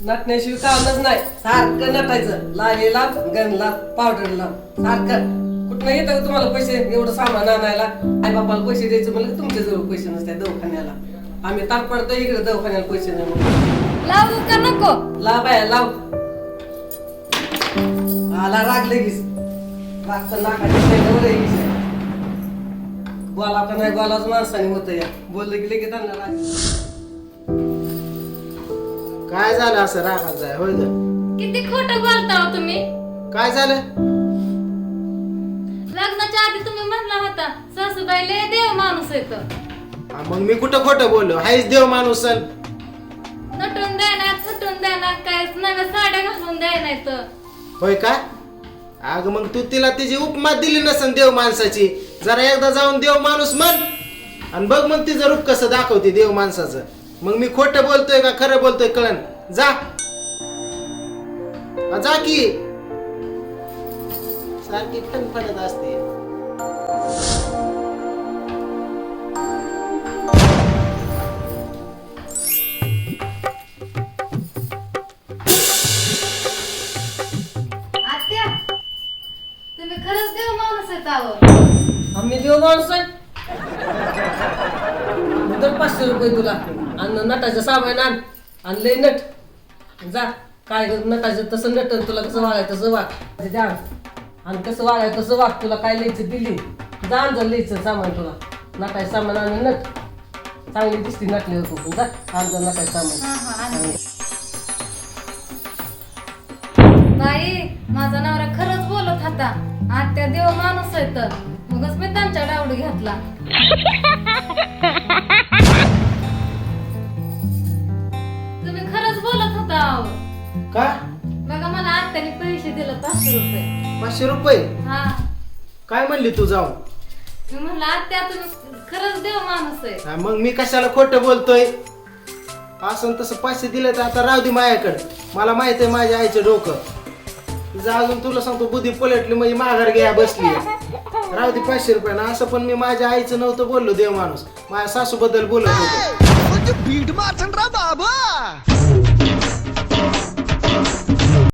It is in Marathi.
नटण्याशिवाय कामच नाही. सारखं नटायचं. लावे लाव गन लाव पावडर लाव सारखं. कुठनं येतं तुम्हाला पैसे? एवढं सामान आणायला. आई बापाला पैसे द्यायचं म्हणलं तुमच्या जवळ पैसे नसतात दवाखान्याला. आम्ही तार पडतो इकडे दवाखान्याला पैसे नाही म्हणून. लावू का नको? लाव बाया लाव. आला राग लगेच. राग तर नाकाच्या आहे. बोला का नाही बोलाच माणसाने होतं या. बोललं की लगेच त्यांना राग. काय झालं असं रागात जाय? होय ग. किती खोटं बोलता हो तुम्ही? काय झालं? लग्नाच्या आधी तुम्ही म्हणला होता सासूबाई लय देव माणूस येतो हा, मग मी कुठं खोटं बोललो? हायच देव माणूस सन. नटून द्यायना थटून द्यायना काय नव्या साड्या घालून द्यायना तर होय का? अग मग तू तिला तिची उपमा दिली नसन देव माणसाची. जरा एकदा जाऊन देव माणूस म्हण. आणि बघ मग तिचं रूप कसं दाखवते देव माणसाचं. मग मी खोटं बोलतोय का खरं बोलतोय कळण जा. जा की. सारखी फणफणत असते. आत्या तुम्ही खरंच देव माणूस आहेत आहो. आम्ही देव माणूस आहे? पाचशे रुपये तुला. आणि नटाचं सामान आण. आणि लय नट. जा. काय ग, नटाचं तसं नट तुला कसं वागायचं तसं वाग. आणि कसं वागायचं तसं वाग. तुला काय लिहायचं दिली जा आण लिहायचं सामान तुला. नटायचं सामान आणि नट. चांगली दिसती नटली होतो जा. आण जा नटायचं सामान. बाई माझा नवरा खरंच बोलत होता. आत्या देव माणूस आहे तर. मगच मी त्यांच्या डावडी घातला. का बघा मला आत्याने पैसे दिले पाचशे रुपये. पाचशे रुपये? हा. काय म्हणली तू जाऊन? मी म्हणलं आत्या तुम्ही खरंच देव माणूस आहे. हा, मग मी कशाला खोटं बोलतोय? असं न तसं पैसे दिले तर आता राहू दे माझ्याकडे. मला माहीत आहे माझ्या आईचं डोकं. तिचं अजून तुला सांगतो बुद्धी पलटली म्हणजे माघार घ्या बसली राहू दे पाचशे रुपये. ना असं पण मी माझ्या आईचं नव्हतं बोललो देव माणूस. माझ्या सासूबद्दल बोलत होतो. बीट मारचंड बाबा.